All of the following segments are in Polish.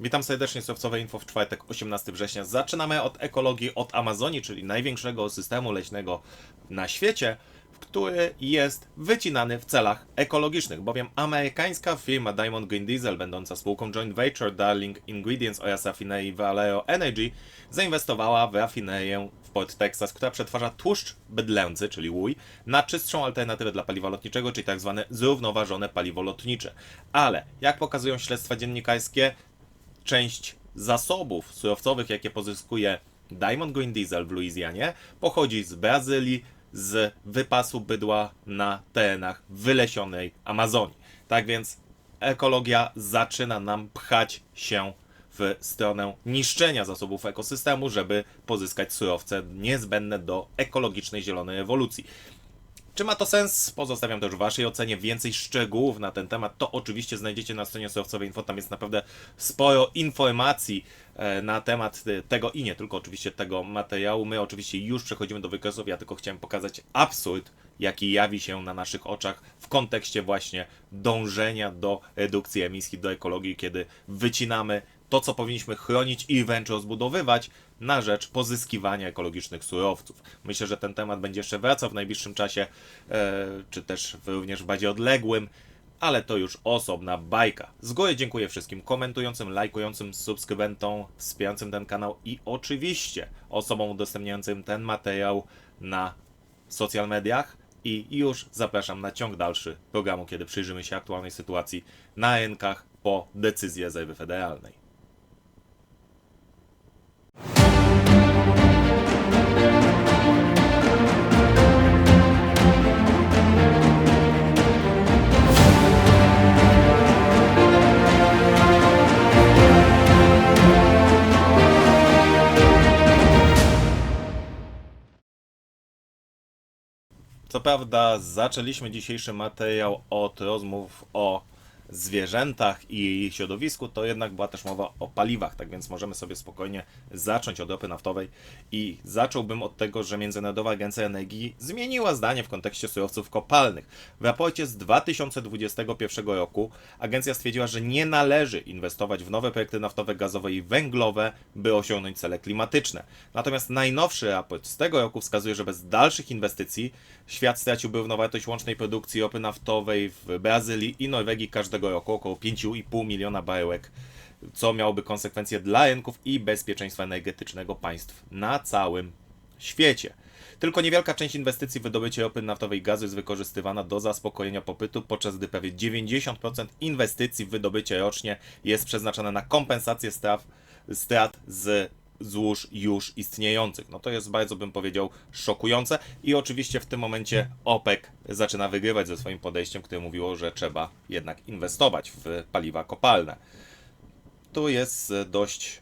Witam serdecznie, Surowcowe Info w czwartek, 18 września. Zaczynamy od ekologii, od Amazonii, czyli największego systemu leśnego na świecie, który jest wycinany w celach ekologicznych, bowiem amerykańska firma Diamond Green Diesel, będąca spółką joint venture Darling Ingredients oraz rafinerii Valero Energy, zainwestowała w rafinerię w Port Texas, która przetwarza tłuszcz bydlęcy, czyli łój, na czystszą alternatywę dla paliwa lotniczego, czyli tak zwane zrównoważone paliwo lotnicze. Ale, jak pokazują śledztwa dziennikarskie, część zasobów surowcowych, jakie pozyskuje Diamond Green Diesel w Luizjanie, pochodzi z Brazylii, z wypasu bydła na terenach wylesionej Amazonii. Tak więc ekologia zaczyna nam pchać się w stronę niszczenia zasobów ekosystemu, żeby pozyskać surowce niezbędne do ekologicznej zielonej ewolucji. Czy ma to sens? Pozostawiam też w Waszej ocenie. Więcej szczegółów na ten temat to oczywiście znajdziecie na stronie surowcowej info. Tam jest naprawdę sporo informacji e, na temat e, tego i nie tylko oczywiście tego materiału. My oczywiście już przechodzimy do wykresów. Ja tylko chciałem pokazać absurd, jaki jawi się na naszych oczach w kontekście właśnie dążenia do redukcji emisji, do ekologii, kiedy wycinamy to, co powinniśmy chronić i wręcz rozbudowywać na rzecz pozyskiwania ekologicznych surowców. Myślę, że ten temat będzie jeszcze wracał w najbliższym czasie, e, czy też również w bardziej odległym, ale to już osobna bajka. Z góry dziękuję wszystkim komentującym, lajkującym, subskrybentom, wspierającym ten kanał i oczywiście osobom udostępniającym ten materiał na social mediach. I już zapraszam na ciąg dalszy programu, kiedy przyjrzymy się aktualnej sytuacji na rynkach po decyzji rezerwy federalnej. Co prawda, zaczęliśmy dzisiejszy materiał od rozmów o zwierzętach i środowisku, to jednak była też mowa o paliwach, tak więc możemy sobie spokojnie zacząć od ropy naftowej i zacząłbym od tego, że Międzynarodowa Agencja Energii zmieniła zdanie w kontekście surowców kopalnych. W raporcie z 2021 roku agencja stwierdziła, że nie należy inwestować w nowe projekty naftowe, gazowe i węglowe, by osiągnąć cele klimatyczne. Natomiast najnowszy raport z tego roku wskazuje, że bez dalszych inwestycji świat straciłby równowartość łącznej produkcji ropy naftowej w Brazylii i Norwegii każdego roku około 5,5 miliona baryłek, co miałoby konsekwencje dla rynków i bezpieczeństwa energetycznego państw na całym świecie. Tylko niewielka część inwestycji w wydobycie ropy naftowej i gazu jest wykorzystywana do zaspokojenia popytu, podczas gdy prawie 90% inwestycji w wydobycie rocznie jest przeznaczone na kompensację strat z złóż już istniejących. No to jest bardzo, bym powiedział, szokujące i oczywiście w tym momencie OPEC zaczyna wygrywać ze swoim podejściem, które mówiło, że trzeba jednak inwestować w paliwa kopalne. Tu jest dość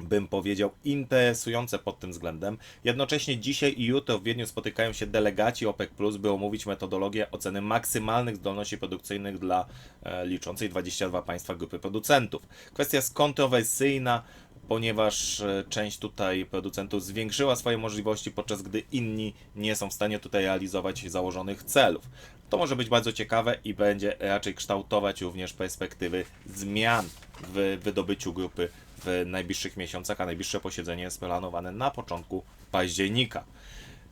bym powiedział, interesujące pod tym względem. Jednocześnie dzisiaj i jutro w Wiedniu spotykają się delegaci OPEC+, by omówić metodologię oceny maksymalnych zdolności produkcyjnych dla e, liczącej 22 państwa grupy producentów. Kwestia jest kontrowersyjna, ponieważ e, część tutaj producentów zwiększyła swoje możliwości, podczas gdy inni nie są w stanie tutaj realizować założonych celów. To może być bardzo ciekawe i będzie raczej kształtować również perspektywy zmian w wydobyciu grupy w najbliższych miesiącach, a najbliższe posiedzenie jest planowane na początku października.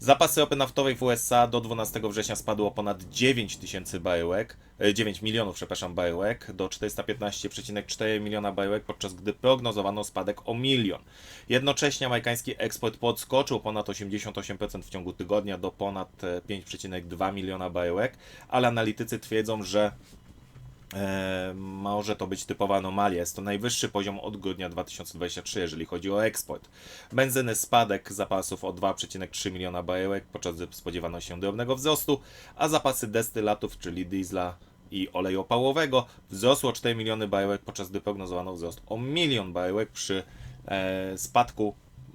Zapasy ropy naftowej w USA do 12 września spadło o ponad 9 tysięcy baryłek, e, 9 milionów, przepraszam, baryłek do 415,4 miliona baryłek, podczas gdy prognozowano spadek o milion. Jednocześnie amerykański eksport podskoczył ponad 88% w ciągu tygodnia do ponad e, 5,2 miliona baryłek, ale analitycy twierdzą, że E, może to być typowa anomalia. Jest to najwyższy poziom od grudnia 2023, jeżeli chodzi o eksport. Benzyny spadek zapasów o 2,3 miliona baryłek, podczas gdy spodziewano się drobnego wzrostu, a zapasy destylatów, czyli diesla i oleju opałowego, wzrosło o 4 miliony baryłek, podczas gdy prognozowano wzrost o milion baryłek przy e, spadku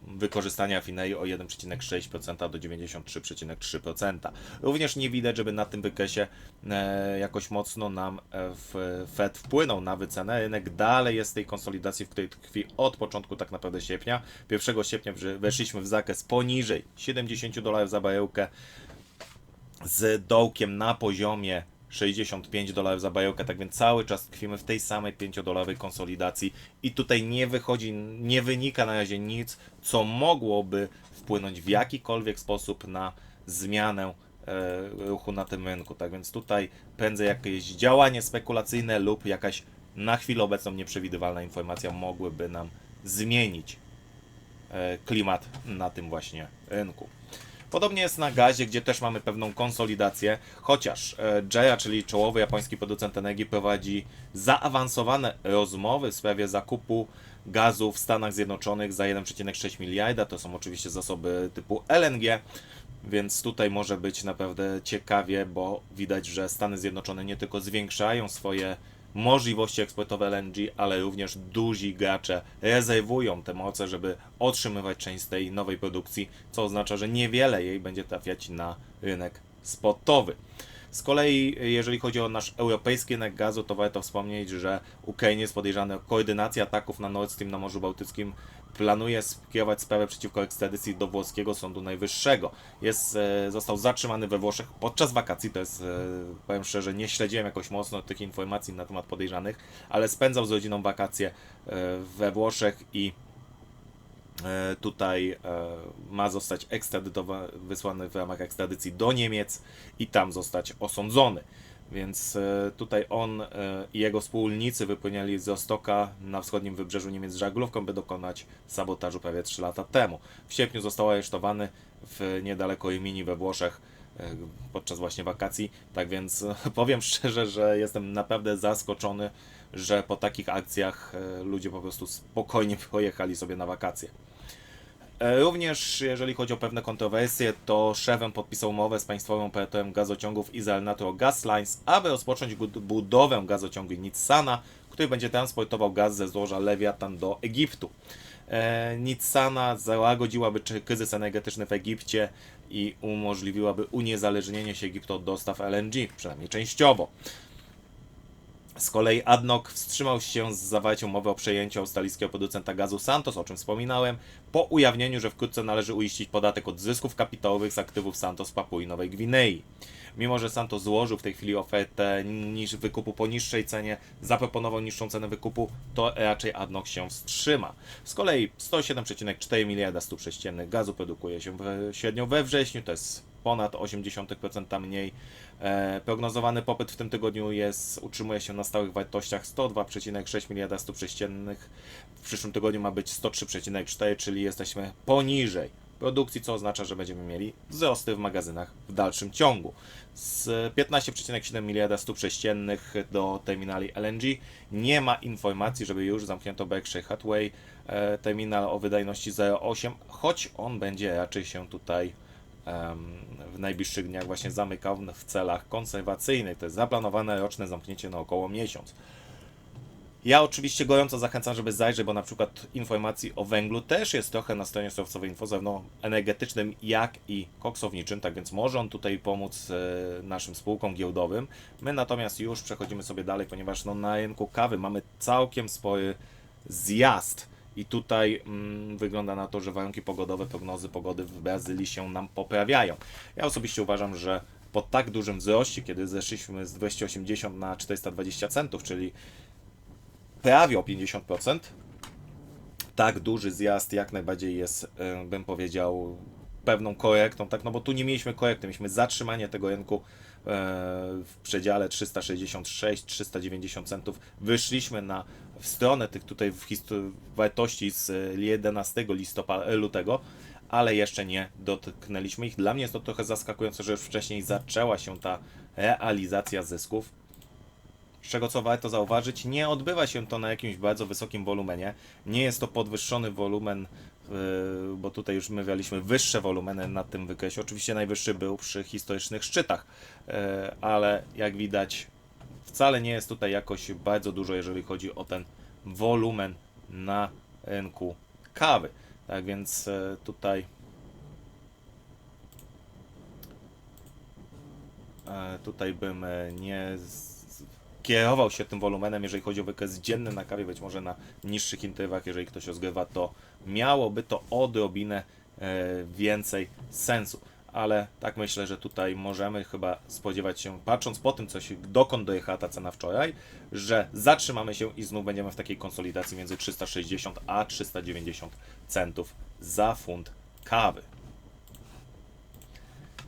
wykorzystania rafinerii o 1,6% do 93,3%. Również nie widać, żeby na tym wykresie e, jakoś mocno nam e, Fed wpłynął na wycenę. Rynek dalej jest w tej konsolidacji, w której tkwi od początku tak naprawdę sierpnia. 1 sierpnia weszliśmy w zakres poniżej 70 dolarów za baryłkę z dołkiem na poziomie 65 dolarów za bajokę, tak więc cały czas tkwimy w tej samej 5-dolarowej konsolidacji i tutaj nie wychodzi, nie wynika na razie nic, co mogłoby wpłynąć w jakikolwiek sposób na zmianę e, ruchu na tym rynku. Tak więc tutaj prędzej jakieś działanie spekulacyjne lub jakaś na chwilę obecną nieprzewidywalna informacja mogłyby nam zmienić e, klimat na tym właśnie rynku. Podobnie jest na gazie, gdzie też mamy pewną konsolidację, chociaż e, JERA, czyli czołowy japoński producent energii, prowadzi zaawansowane rozmowy w sprawie zakupu gazu w Stanach Zjednoczonych za 1,6 miliarda. To są oczywiście zasoby typu LNG, więc tutaj może być naprawdę ciekawie, bo widać, że Stany Zjednoczone nie tylko zwiększają swoje możliwości eksportowe LNG, ale również duzi gracze rezerwują te moce, żeby otrzymywać część z tej nowej produkcji, co oznacza, że niewiele jej będzie trafiać na rynek spotowy. Z kolei, jeżeli chodzi o nasz europejski rynek gazu, to warto wspomnieć, że Ukrainie jest podejrzane o koordynację ataków na Nord Stream na Morzu Bałtyckim. Planuje skierować sprawę przeciwko ekstradycji do włoskiego Sądu Najwyższego. Jest, e, został zatrzymany we Włoszech podczas wakacji, to jest, e, powiem szczerze, nie śledziłem jakoś mocno tych informacji na temat podejrzanych, ale spędzał z rodziną wakacje e, we Włoszech i tutaj ma zostać ekstradytowany, wysłany w ramach ekstradycji do Niemiec i tam zostać osądzony. Więc e, tutaj on i jego wspólnicy wypłynęli z Rostoka na wschodnim wybrzeżu Niemiec z żaglówką, by dokonać sabotażu prawie 3 lata temu. W sierpniu został aresztowany w niedaleko Rimini we Włoszech podczas właśnie wakacji. Tak więc powiem szczerze, że jestem naprawdę zaskoczony, że po takich akcjach ludzie po prostu spokojnie pojechali sobie na wakacje. E, również jeżeli chodzi o pewne kontrowersje, to Chevron podpisał umowę z państwowym operatorem gazociągów Israel Natural Gas Lines, aby rozpocząć budowę gazociągu Nitsana, który będzie transportował gaz ze złoża Lewiatan do Egiptu. E, Nitsana załagodziłaby kryzys energetyczny w Egipcie i umożliwiłaby uniezależnienie się Egiptu od dostaw LNG, przynajmniej częściowo. Z kolei ADNOC wstrzymał się z zawarciem umowy o przejęciu australijskiego producenta gazu Santos, o czym wspominałem, po ujawnieniu, że wkrótce należy uiścić podatek od zysków kapitałowych z aktywów Santos Papui Nowej Gwinei. Mimo, że Santos złożył w tej chwili ofertę niż wykupu po niższej cenie, zaproponował niższą cenę wykupu, to raczej ADNOC się wstrzyma. Z kolei 107,4 miliarda stóp sześciennych gazu produkuje się średnio we wrześniu, to jest ponad 0,8% mniej. E, prognozowany popyt w tym tygodniu jest, utrzymuje się na stałych wartościach 102,6 miliarda stóp sześciennych. W przyszłym tygodniu ma być 103,4, czyli jesteśmy poniżej produkcji, co oznacza, że będziemy mieli wzrosty w magazynach w dalszym ciągu. Z 15,7 miliarda stóp sześciennych do terminali LNG nie ma informacji, żeby już zamknięto Berkshire Hathaway e, terminal o wydajności 0,8, choć on będzie raczej się tutaj w najbliższych dniach właśnie zamykał w celach konserwacyjnych. To jest zaplanowane roczne zamknięcie na około miesiąc. Ja oczywiście gorąco zachęcam, żeby zajrzeć, bo na przykład informacji o węglu też jest trochę na stronie surowcowej info, zarówno energetycznym, jak i koksowniczym, tak więc może on tutaj pomóc e, naszym spółkom giełdowym. My natomiast już przechodzimy sobie dalej, ponieważ no, na rynku kawy mamy całkiem spory zjazd i tutaj mm, wygląda na to, że warunki pogodowe, prognozy pogody w Brazylii się nam poprawiają. Ja osobiście uważam, że po tak dużym wzroście, kiedy zeszliśmy z 280 na 420 centów, czyli prawie o 50%, tak duży zjazd jak najbardziej jest, e, bym powiedział, pewną korektą, tak, no bo tu nie mieliśmy korekty, mieliśmy zatrzymanie tego rynku w przedziale 366-390 centów. Wyszliśmy na w stronę tych tutaj wartości z 11 listopada, lutego, ale jeszcze nie dotknęliśmy ich. Dla mnie jest to trochę zaskakujące, że już wcześniej zaczęła się ta realizacja zysków. Z czego co warto zauważyć, nie odbywa się to na jakimś bardzo wysokim wolumenie. Nie jest to podwyższony wolumen, bo tutaj już my mieliśmy wyższe wolumeny na tym wykresie. Oczywiście najwyższy był przy historycznych szczytach, yy, ale jak widać wcale nie jest tutaj jakoś bardzo dużo, jeżeli chodzi o ten wolumen na rynku kawy. Tak więc e, tutaj tutaj bym nie kierował się tym wolumenem, jeżeli chodzi o wykres dzienny na kawie, być może na niższych interwach, jeżeli ktoś rozgrywa, to miałoby to odrobinę więcej sensu. ale tak myślę, że tutaj możemy chyba spodziewać się, patrząc po tym, co się, dokąd dojechała ta cena wczoraj, że zatrzymamy się i znów będziemy w takiej konsolidacji między 360 a 390 centów za funt kawy.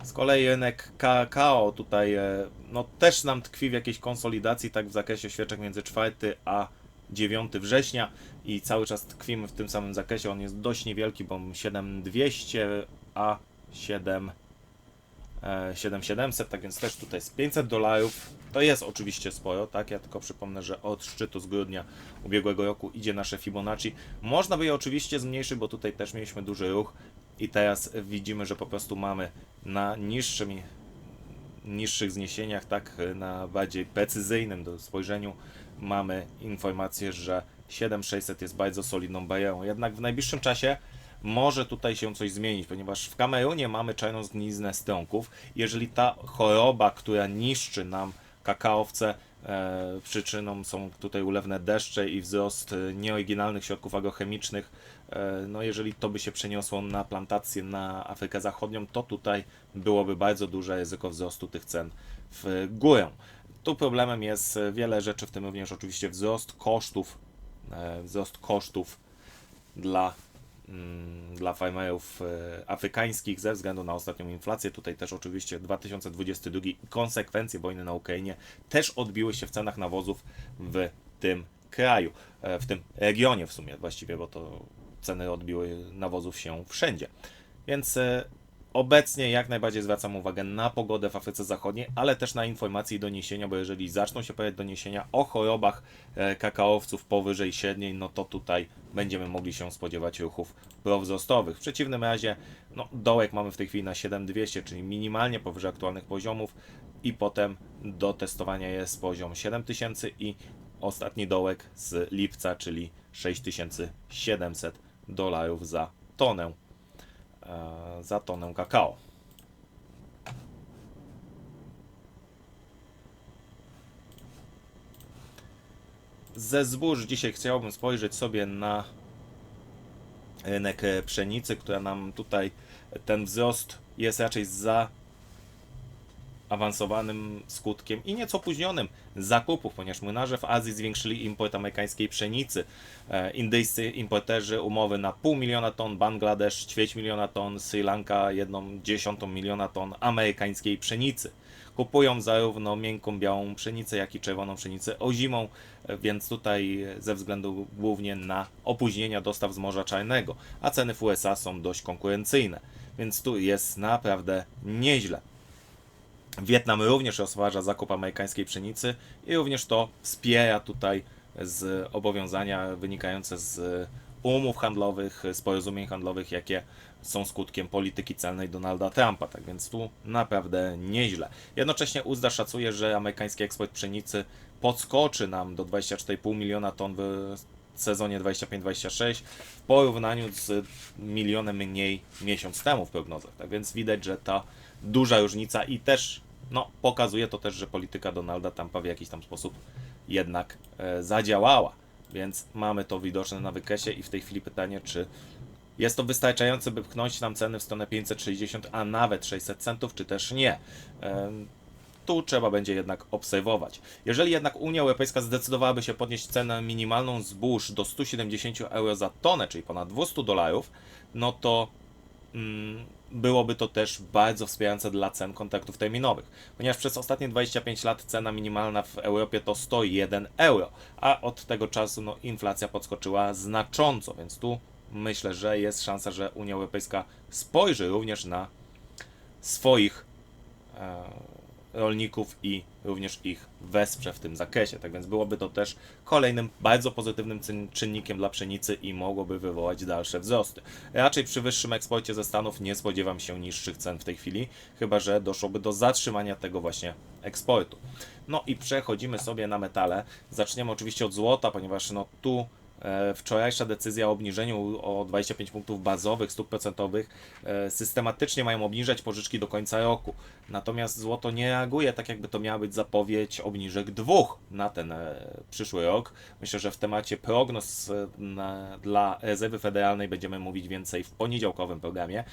Z kolei rynek kakao tutaj e, no, też nam tkwi w jakiejś konsolidacji, tak w zakresie świeczek między 4 a 9 września i cały czas tkwimy w tym samym zakresie. On jest dość niewielki, bo 7200 a 7 e, 7700, tak więc też tutaj jest 500 dolarów. To jest oczywiście sporo, tak? Ja tylko przypomnę, że od szczytu z grudnia ubiegłego roku idzie nasze Fibonacci. Można by je oczywiście zmniejszyć, bo tutaj też mieliśmy duży ruch i teraz widzimy, że po prostu mamy na niższym, niższych zniesieniach, tak na bardziej precyzyjnym do spojrzeniu mamy informację, że 7600 jest bardzo solidną barierą. Jednak w najbliższym czasie może tutaj się coś zmienić, ponieważ w Kamerunie mamy czarną zgniznę stronków. Jeżeli ta choroba, która niszczy nam kakaowce, e, przyczyną są tutaj ulewne deszcze i wzrost e, nieoryginalnych środków agrochemicznych, no jeżeli to by się przeniosło na plantację na Afrykę Zachodnią, to tutaj byłoby bardzo duże ryzyko wzrostu tych cen w górę. Tu problemem jest e, wiele rzeczy, w tym również oczywiście wzrost kosztów, e, wzrost kosztów dla, mm, dla farmerów e, afrykańskich ze względu na ostatnią inflację. Tutaj też oczywiście 2022 i konsekwencje wojny na Ukrainie też odbiły się w cenach nawozów w tym kraju, e, w tym regionie w sumie właściwie, bo to ceny odbiły nawozów się wszędzie. Więc e, Obecnie jak najbardziej zwracam uwagę na pogodę w Afryce Zachodniej, ale też na informacje i doniesienia, bo jeżeli zaczną się pojawiać doniesienia o chorobach e, kakaowców powyżej średniej, no to tutaj będziemy mogli się spodziewać ruchów prowzrostowych. W przeciwnym razie, no, dołek mamy w tej chwili na 7200, czyli minimalnie powyżej aktualnych poziomów i potem do testowania jest poziom 7000 i ostatni dołek z lipca, czyli 6700 dolarów za tonę e, za tonę kakao. Ze zbóż dzisiaj chciałbym spojrzeć sobie na rynek pszenicy, która nam tutaj ten wzrost jest raczej za awansowanym skutkiem i nieco opóźnionym zakupów, ponieważ młynarze w Azji zwiększyli import amerykańskiej pszenicy. E, Indyjscy importerzy umowy na pół miliona ton, Bangladesz ćwierć miliona ton, Sri Lanka jedną dziesiątą miliona ton amerykańskiej pszenicy. Kupują zarówno miękką białą pszenicę, jak i czerwoną pszenicę ozimą, e, więc tutaj ze względu głównie na opóźnienia dostaw z Morza Czarnego, a ceny w USA są dość konkurencyjne, więc tu jest naprawdę nieźle. Wietnam również rozważa zakup amerykańskiej pszenicy i również to wspiera tutaj z obowiązania wynikające z umów handlowych, z porozumień handlowych, jakie są skutkiem polityki celnej Donalda Trumpa. Tak więc tu naprawdę nieźle. Jednocześnie UZDA szacuje, że amerykański eksport pszenicy podskoczy nam do 24,5 miliona ton w sezonie 25-26 w porównaniu z milionem mniej miesiąc temu w prognozach. Tak więc widać, że ta duża różnica i też no, pokazuje to też, że polityka Donalda Trumpa w jakiś tam sposób jednak e, zadziałała. Więc mamy to widoczne na wykresie i w tej chwili pytanie, czy jest to wystarczające, by pchnąć nam ceny w stronę 560, a nawet 600 centów, czy też nie. E, tu trzeba będzie jednak obserwować. Jeżeli jednak Unia Europejska zdecydowałaby się podnieść cenę minimalną zbóż do 170 euro za tonę, czyli ponad 200 dolarów, no to mm, byłoby to też bardzo wspierające dla cen kontraktów terminowych, ponieważ przez ostatnie 25 lat cena minimalna w Europie to 101 euro, a od tego czasu no, inflacja podskoczyła znacząco, więc tu myślę, że jest szansa, że Unia Europejska spojrzy również na swoich e, rolników i również ich wesprze w tym zakresie. Tak więc byłoby to też kolejnym bardzo pozytywnym czynnikiem dla pszenicy i mogłoby wywołać dalsze wzrosty. Raczej przy wyższym eksporcie ze Stanów nie spodziewam się niższych cen w tej chwili, chyba że doszłoby do zatrzymania tego właśnie eksportu. No i przechodzimy sobie na metale. Zaczniemy oczywiście od złota, ponieważ no tu wczorajsza decyzja o obniżeniu o 25 punktów bazowych, stóp procentowych e, systematycznie mają obniżać pożyczki do końca roku. Natomiast złoto nie reaguje tak, jakby to miała być zapowiedź obniżek dwóch na ten e, przyszły rok. Myślę, że w temacie prognoz dla rezerwy federalnej będziemy mówić więcej w poniedziałkowym programie.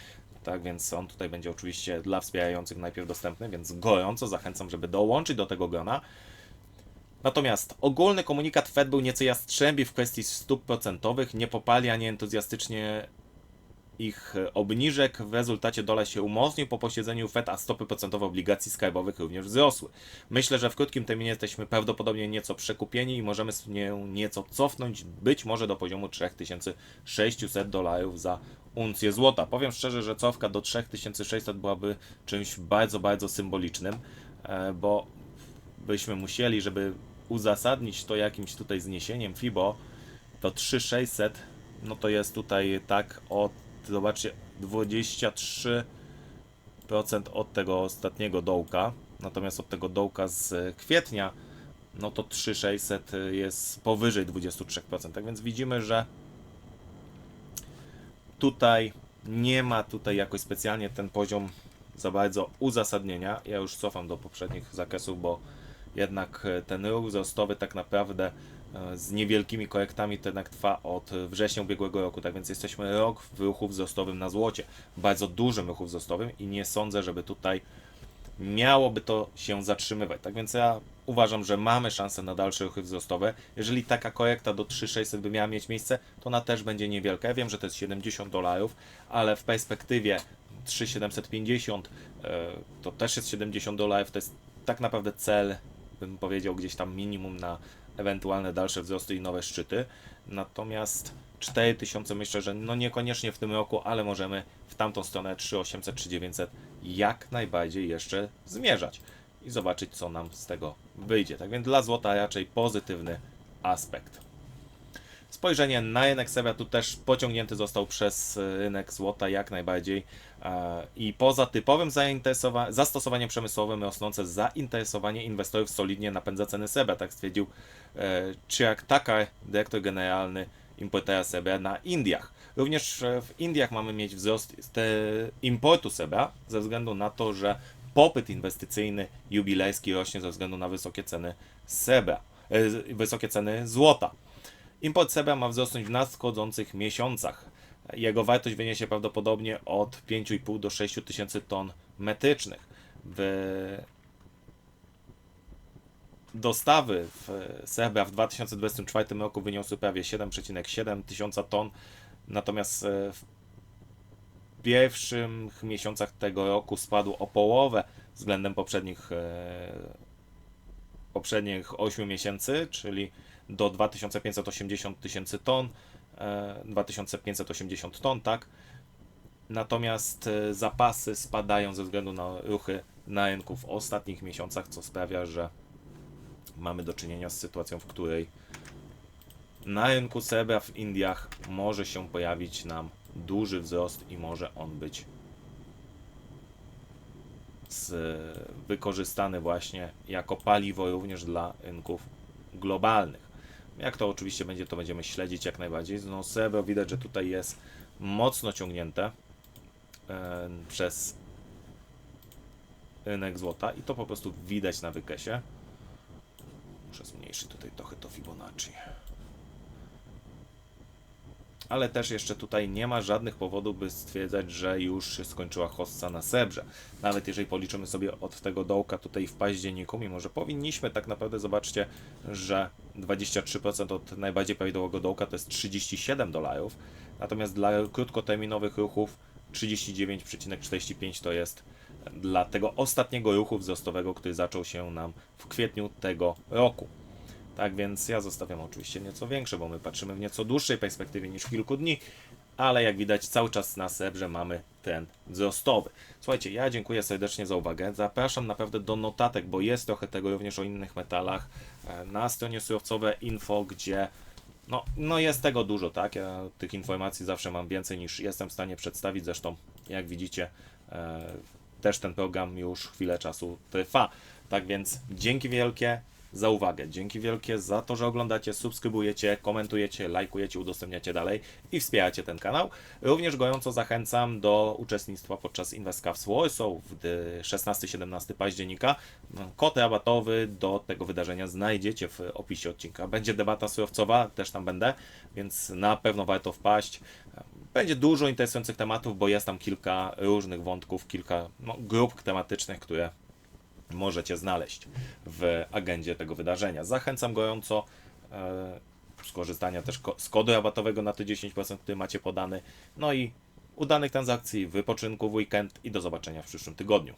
tak więc on tutaj będzie oczywiście dla wspierających najpierw dostępny, więc gorąco zachęcam, żeby dołączyć do tego grona. Natomiast ogólny komunikat Fed był nieco jastrzębi w kwestii stóp procentowych, nie popali ani entuzjastycznie ich obniżek. W rezultacie dolar się umocnił po posiedzeniu Fed, a stopy procentowe obligacji skarbowych również wzrosły. Myślę, że w krótkim terminie jesteśmy prawdopodobnie nieco przekupieni i możemy się nieco cofnąć, być może do poziomu 3600 dolarów za uncję złota. Powiem szczerze, że cofka do 3600 byłaby czymś bardzo, bardzo symbolicznym, e, bo byśmy musieli, żeby uzasadnić to jakimś tutaj zniesieniem FIBO, to 3600, no to jest tutaj tak od, zobaczcie, 23% od tego ostatniego dołka, natomiast od tego dołka z kwietnia, no to 3600 jest powyżej 23%, tak więc widzimy, że tutaj nie ma tutaj jakoś specjalnie ten poziom za bardzo uzasadnienia. Ja już cofam do poprzednich zakresów, bo jednak e, ten ruch wzrostowy tak naprawdę e, z niewielkimi korektami to jednak trwa od września ubiegłego roku, tak więc jesteśmy rok w ruchu wzrostowym na złocie, bardzo dużym ruchu wzrostowym i nie sądzę, żeby tutaj miałoby to się zatrzymywać. Tak więc ja uważam, że mamy szansę na dalsze ruchy wzrostowe. Jeżeli taka korekta do 3600 by miała mieć miejsce, to ona też będzie niewielka. Ja wiem, że to jest 70 dolarów, ale w perspektywie 3750 e, to też jest 70 dolarów, to jest tak naprawdę cel bym powiedział, gdzieś tam minimum na ewentualne dalsze wzrosty i nowe szczyty. Natomiast 4000 myślę, że no niekoniecznie w tym roku, ale możemy w tamtą stronę 3800, 3900 jak najbardziej jeszcze zmierzać i zobaczyć, co nam z tego wyjdzie. Tak więc dla złota raczej pozytywny aspekt. Spojrzenie na rynek srebra tu też pociągnięty został przez rynek złota jak najbardziej e, i poza typowym zastosowaniem przemysłowym rosnące zainteresowanie inwestorów solidnie napędza ceny srebra, tak stwierdził e, Chirag Takar, dyrektor generalny importera srebra na Indiach. Również e, w Indiach mamy mieć wzrost importu srebra ze względu na to, że popyt inwestycyjny jubilejski rośnie ze względu na wysokie ceny srebra, wysokie ceny złota. Import srebra ma wzrosnąć w nadchodzących miesiącach. Jego wartość wyniesie prawdopodobnie od 5,5 do 6 tysięcy ton metrycznych. W dostawy w srebra w 2024 roku wyniosły prawie 7,7 tysiąca ton, natomiast e, w pierwszych miesiącach tego roku spadł o połowę względem poprzednich, e, poprzednich 8 miesięcy, czyli do 2580 tysięcy ton, 2580 e, ton, tak. Natomiast e, zapasy spadają ze względu na ruchy na rynku w ostatnich miesiącach, co sprawia, że mamy do czynienia z sytuacją, w której na rynku srebra w Indiach może się pojawić nam duży wzrost i może on być wykorzystany właśnie jako paliwo również dla rynków globalnych. Jak to oczywiście będzie, to będziemy śledzić jak najbardziej. No srebro widać, że tutaj jest mocno ciągnięte e, przez rynek złota i to po prostu widać na wykresie. Muszę zmniejszyć tutaj trochę to Fibonacci ale też jeszcze tutaj nie ma żadnych powodów, by stwierdzać, że już się skończyła hossa na sebrze. Nawet jeżeli policzymy sobie od tego dołka tutaj w październiku, mimo że powinniśmy tak naprawdę, zobaczcie, że 23% od najbardziej prawidłowego dołka to jest 37 dolarów, natomiast dla krótkoterminowych ruchów 39,45 to jest dla tego ostatniego ruchu wzrostowego, który zaczął się nam w kwietniu tego roku. Tak więc ja zostawiam oczywiście nieco większe, bo my patrzymy w nieco dłuższej perspektywie niż kilku dni, ale jak widać cały czas na sebrze mamy ten wzrostowy. Słuchajcie, ja dziękuję serdecznie za uwagę. Zapraszam naprawdę do notatek, bo jest trochę tego również o innych metalach e, na stronie surowcowe info, gdzie no, no jest tego dużo, tak? Ja tych informacji zawsze mam więcej niż jestem w stanie przedstawić. Zresztą, jak widzicie, e, też ten program już chwilę czasu trwa. Tak więc dzięki wielkie za uwagę. Dzięki wielkie za to, że oglądacie, subskrybujecie, komentujecie, lajkujecie, udostępniacie dalej i wspieracie ten kanał. Również gorąco zachęcam do uczestnictwa podczas Invest Cups Warsaw w 16-17 października. No, Kod rabatowy do tego wydarzenia znajdziecie w opisie odcinka. Będzie debata surowcowa, też tam będę, więc na pewno warto wpaść. Będzie dużo interesujących tematów, bo jest tam kilka różnych wątków, kilka no, grup tematycznych, które możecie znaleźć w agendzie tego wydarzenia. Zachęcam gorąco e, skorzystania też z kodu rabatowego na te 10%, który macie podany. No i udanych transakcji, wypoczynku w weekend i do zobaczenia w przyszłym tygodniu.